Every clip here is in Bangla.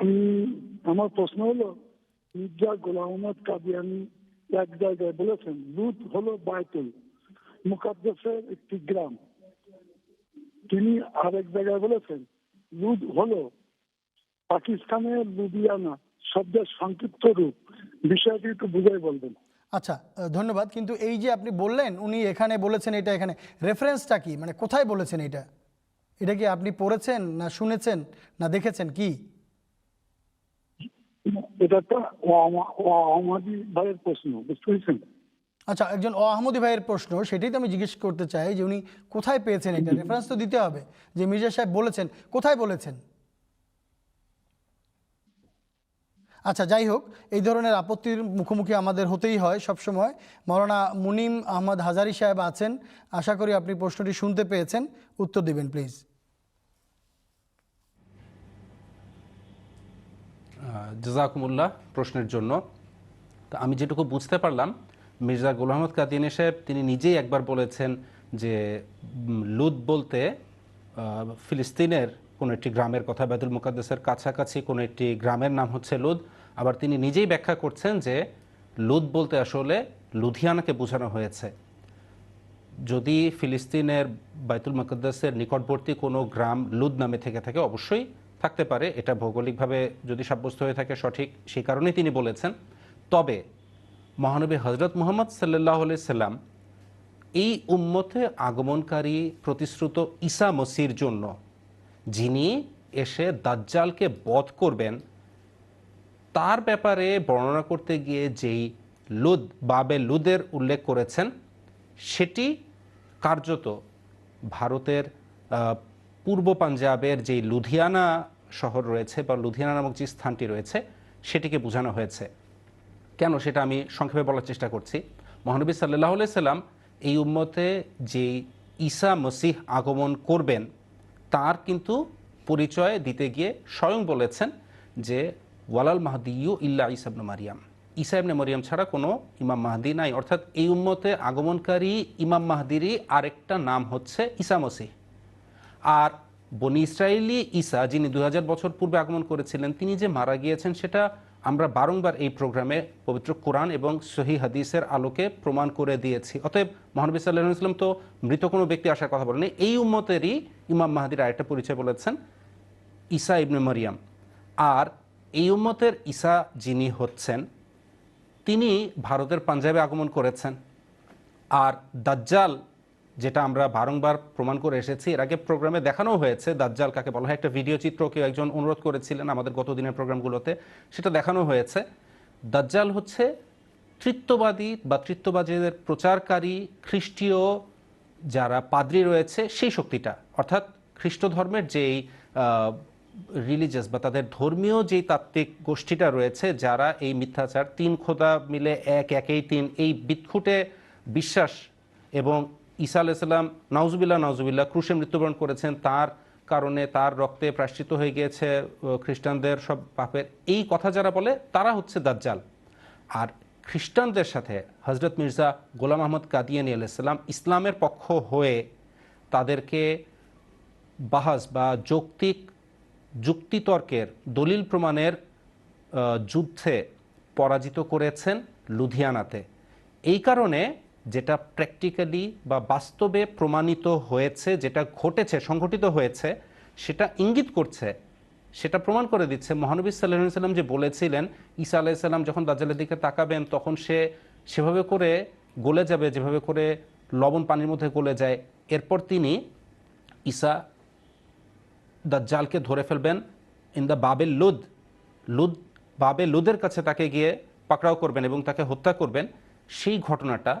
আমি আমার প্রশ্ন হলো মির্জা গোলাম মোহাম্মদ কাদিয়ানি এক জায়গায় বলেছেন, লুত হলো বাইতুল, মুকাদ্দাসের একটি গ্রাম। তিনি আরেক জায়গায় বলেছেন লুদ হলো পাকিস্তানের লুধিয়ানা শব্দের সংক্ষিপ্ত রূপ। বিষয়টি একটু বুঝাই বলবেন। আচ্ছা ধন্যবাদ। কিন্তু এই যে আপনি বললেন, উনি এখানে বলেছেন এটা এখানে রেফারেন্সটা কি? মানে কোথায় বলেছেন এটা? এটা কি আপনি পড়েছেন না শুনেছেন না দেখেছেন কি? এটা একটা অমাদি ভাইয়ের প্রশ্ন, বুঝতে পেরেছেন? আচ্ছা একজন অহমদি ভাইয়ের প্রশ্ন, সেটাই তো আমি জিজ্ঞেস করতে চাই যে উনি কোথায় পেয়েছেন এটা? রেফারেন্স তো দিতে হবে, যে মির্জা সাহেব বলেছেন, কোথায় বলেছেন? আচ্ছা যাই হোক, এই ধরনের আপত্তির মুখোমুখি আমাদের হতেই হয় সবসময়। মৌলানা মুনিম আহমদ হাজারি সাহেব আছেন, আশা করি আপনি প্রশ্নটি শুনতে পেয়েছেন। উত্তর দিবেন প্লিজ জাজাকুমুল্লাহ প্রশ্নের জন্য। তো আমি যেটুকু বুঝতে পারলাম, মির্জা গোলাম আহমদ কাদিয়ানি সাহেব, তিনি নিজেই একবার বলেছেন যে লুদ বলতে ফিলিস্তিনের কোনো একটি গ্রামের কথা, বেদুল মুকাদ্দাসের কাছাকাছি কোনো একটি গ্রামের নাম হচ্ছে লুদ আবার তিনি নিজেই ব্যাখ্যা করছেন যে লুদ বলতে আসলে লুধিয়ানাকে বোঝানো হয়েছে। যদি ফিলিস্তিনের বাইতুল মুকদ্দাসের নিকটবর্তী কোনো গ্রাম লুদ নামে থেকে থাকে, অবশ্যই থাকতে পারে, এটা ভৌগোলিকভাবে যদি সাব্যস্ত হয়ে থাকে সঠিক, সেই কারণেই তিনি বলেছেন। তবে মহানবী হজরত মুহম্মদ সাল্লাহ সাল্লাম এই উম্মতে আগমনকারী প্রতিশ্রুত ঈসা মসির জন্য যিনি এসে দাজ্জালকে বধ করবেন, তার ব্যাপারে বর্ণনা করতে গিয়ে যেই লুদ বাবে লুদের উল্লেখ করেছেন, সেটি কার্যত ভারতের পূর্ব পাঞ্জাবের যে লুধিয়ানা শহর রয়েছে বা লুধিয়ানা নামক যে স্থানটি রয়েছে, সেটিকে বোঝানো হয়েছে। কেন সেটা আমি সংক্ষেপে বলার চেষ্টা করছি? মহানবী সাল্লাহ সাল্লাম এই উম্মতে যেই ঈসা মসিহ আগমন করবেন, তার কিন্তু পরিচয় দিতে গিয়ে স্বয়ং বলেছেন যে, ওয়ালাল মাহদিউ ইল্লা ইসাবনু মারিয়াম। ঈসা ইবনে মরিয়াম ছাড়া কোনো ইমাম মাহদি নাই। অর্থাৎ এই উম্মতে আগমনকারী ইমাম মাহদিরই আরেকটা নাম হচ্ছে ঈসা মসিহ। আর বনি ইসরায়েলি ঈসা, যিনি দু হাজার বছর পূর্বে আগমন করেছিলেন, তিনি যে মারা গিয়েছেন, সেটা আমরা বারংবার এই প্রোগ্রামে পবিত্র কোরআন এবং সহি হাদিসের আলোকে প্রমাণ করে দিয়েছি। অতএব মহানবী সাল্লাহ ইসলাম তো মৃত কোনো ব্যক্তি আসার কথা বলেনি এই উম্মতেরই ইমাম মাহাদির আরেকটা পরিচয় বলেছেন, ঈসা ইবনে মরিয়াম। আর এই উম্মতের ঈসা যিনি হচ্ছেন, তিনি ভারতের পাঞ্জাবে আগমন করেছেন। আর দাজ্জাল যেটা আমরা বারংবার প্রমাণ করে এসেছি। এর আগে প্রোগ্রামে দেখানো হয়েছে, দাজ্জাল কাকে বলা হয়। একটা ভিডিও চিত্র কেউ একজন অনুরোধ করেছিলেন আমাদের গত দিনের প্রোগ্রামগুলোতে, সেটা দেখানো হয়েছে। দাজ্জাল হচ্ছে তৃত্ববাদী বা তৃত্ববাদীদের প্রচারকারী, খ্রিস্টীয় যারা পাদ্রী রয়েছে, সেই শক্তিটা। অর্থাৎ খ্রিস্ট ধর্মের যেই রিলিজিয়াস বা তাদের ধর্মীয় যেই তাত্ত্বিক গোষ্ঠীটা রয়েছে, যারা এই মিথ্যাচার, তিন খোদা মিলে এক, একেই তিন, এই বিক্ষুটে বিশ্বাস এবং ঈসা আলাইসাল্লাম নাউজুবিল্লাহ নাউজুবিল্লাহ, ক্রুশে মৃত্যুবরণ করেছেন। তার কারণে তার রক্তে প্রাশ্চিত হয়ে গিয়েছে খ্রিস্টানদের সব পাপের। এই কথা যারা বলে, তারা হচ্ছে দাজ্জাল। আর খ্রিস্টানদের সাথে হজরত মির্জা গোলাম আহমদ কাদিয়ানি আলাইসাল্লাম ইসলামের পক্ষ হয়ে তাদেরকে বাহাস বা যৌক্তিক যুক্তিতর্কের, দলিল প্রমাণের যুদ্ধে পরাজিত করেছেন লুধিয়ানাতে। এই কারণে যেটা প্র্যাকটিক্যালি বা বাস্তবে প্রমাণিত হয়েছে, যেটা ঘটেছে, সংঘটিত হয়েছে, সেটা ইঙ্গিত করছে, সেটা প্রমাণ করে দিচ্ছে। মহানবী সাল্লাহ সাল্লাম যে বলেছিলেন, ঈসা আলাইসাল্লাম যখন দাজ্জালের দিকে তাকাবেন, তখন সে সেভাবে করে গলে যাবে, যেভাবে করে লবণ পানির মধ্যে গলে যায়। এরপর তিনি ঈসা দাজ্জালকে ধরে ফেলবেন ইন দ্য বাবে লুদ। লুদ, বাবে লুদের কাছে তাকে গিয়ে পাকড়াও করবেন এবং তাকে হত্যা করবেন। সেই ঘটনাটা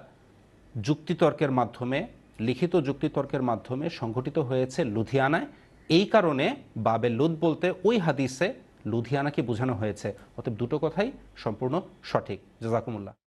যুক্তিতর্কের মাধ্যমে, লিখিত যুক্তিতর্কের মাধ্যমে সংঘটিত হয়েছে লুধিয়ানায়। এই কারণে বাবে লুদ বলতে ওই হাদিসে লুধিয়ানাকে বোঝানো হয়েছে। অতএব দুটো কথাই সম্পূর্ণ সঠিক। জাজাকুমুল্লাহ।